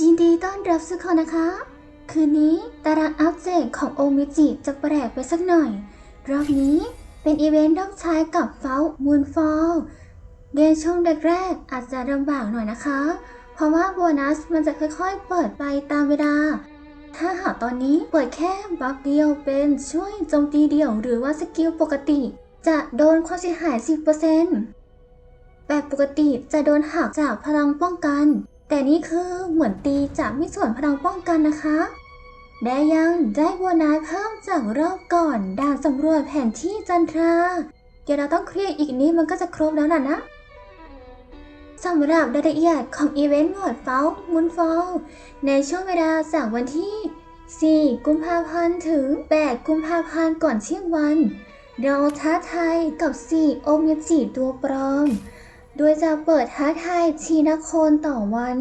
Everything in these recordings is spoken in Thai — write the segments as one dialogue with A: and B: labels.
A: ยินดีต้อนรับสุกคนนะคะ คืนนี้ตารางอัปเดตของโอมิจิจะแปลกไปสักหน่อย รอบนี้เป็นอีเวนต์ต้องใช้กับเฟลมูนฟอลเกมช่วงแรกๆอาจจะลำบากหน่อยนะคะ เพราะว่าโบนัสมันจะค่อยๆ เปิดไปตามเวลา ถ้าหากตอนนี้เปิดแค่บัฟเดียวเป็นช่วยโจมตีเดี่ยวหรือว่าสกิลปกติ จะโดนความเสียหาย 10%แบบปกติจะโดนหักจากพลังป้องกัน แต่นี่คือเหมือนตีจากไม่ส่วนพลังป้องกันนะคะ และยังได้โบนัสเพิ่มจากรอบก่อนด่านสำรวจแผนที่จันทรา เดี๋ยวเราต้องเคลียร์อีกนิดมันก็จะครบแล้วน่ะนะสำหรับรายละเอียดของอีเวนต์หมวดเฟลมุนฟลในช่วงเวลาจากวันที่ 4 กุมภาพันธ์ถึง 8 กุมภาพันธ์ก่อนเที่ยงวัน เราท้าทายกับ4โอเมจิตัวปลอม ดยจะเปิดท้าทายทีละคนต่อวัน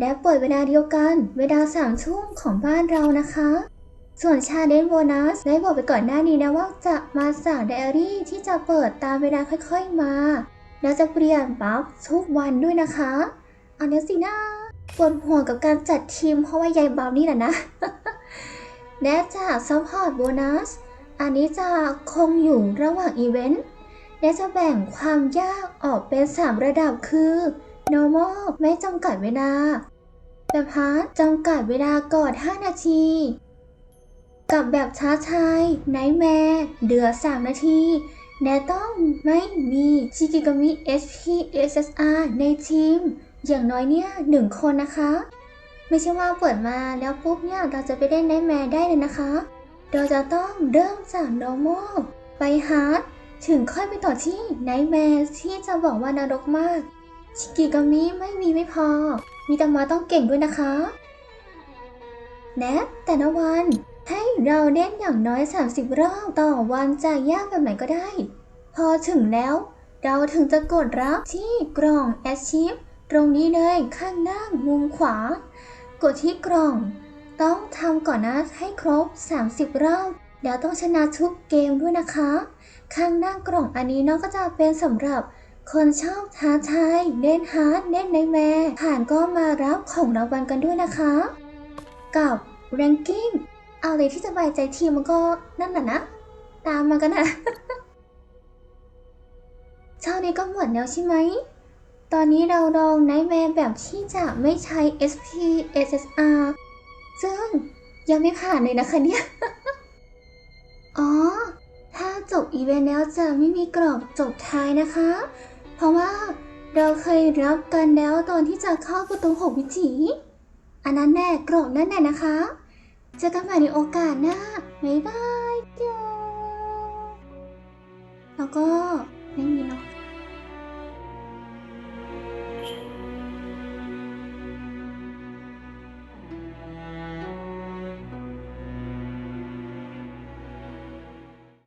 A: และเปิดเวลาเดียวกัน เวลาสามทุ่มของบ้านเรานะคะ ส่วนชาเลนโบนัสได้บอกไปก่อนหน้านี้นะว่าจะมาจากไดอารี่ที่จะเปิดตามเวลาค่อยๆมา แล้วจะเปลี่ยนบัฟทุกวันด้วยนะคะอันนี้สินะปวดหัวกับการจัดทีมเพราะว่ายายบัฟนี่แหละนะและจากซัพพอร์ตโบนัสอันนี้จะคงอยู่ระหว่างอีเวนต์ และจะแบ่งความยากออกเป็น 3 ระดับคือ normal ไม่จำกัดเวลาแบบฮาร์ดจำกัดเวลาก่อน 5 นาที กับแบบท้าทาย Nightmare เดือ 3 นาทีและต้องไม่มีชิกิกามิ SP SSR ในทีม อย่างน้อยเนี่ยหนึ่งคนนะคะ ไม่ใช่ว่าเปิดมาแล้วปุ๊บเนี่ยเราจะไปเล่น Nightmare ได้เลยนะคะ เราจะต้องเริ่มจาก normal ไป hard ถึงค่อยไปต่อที่ไนท์แมร์ที่จะบอกว่านรกมาก ชิกิกามิไม่มีไม่พอ มีต่มาต้องเก่งด้วยนะคะและแต่ละวัน ให้เราเล่นอย่างน้อย 30 รอบต่อวันจะยากแบบไหนก็ได้ พอถึงแล้ว เราถึงจะกดรับที่กล่อง Achieve ตรงนี้เลยข้างล่ามุมขวา กดที่กล่อง ต้องทำก่อนนะให้ครบ 30 รอบแล้วต้องชนะทุกเกมด้วยนะคะ ข้างหน้ากล่องอันนี้เนาะก็จะเป็นสำหรับคนชอบท้าทายเล่นฮาร์ดเล่นในแมร์ผ่านก็มารับของรางวัลกันด้วยนะคะ กับ ranking เอาเลยที่สบายใจทีมมันก็นั่นแหละนะ ตามมากันนะเท่านี้ก็หมดแล้วใช่ไหม ตอนนี้เราลองไนท์แมร์แบบที่จะไม่ใช้ SP SSR ซึ่งยังไม่ผ่านเลยนะคะเนี่ย จบอีเวนต์แล้วจะไม่มีกรอบจบท้ายนะคะ เพราะว่าเราเคยรับกันแล้วตอนที่จะเข้าประตูหกวิถี อันนั้นแน่กรอบนั่นแน่นะคะ เจอกันใหม่ในโอกาสหน้าบ๊ายบายจ้าแล้วก็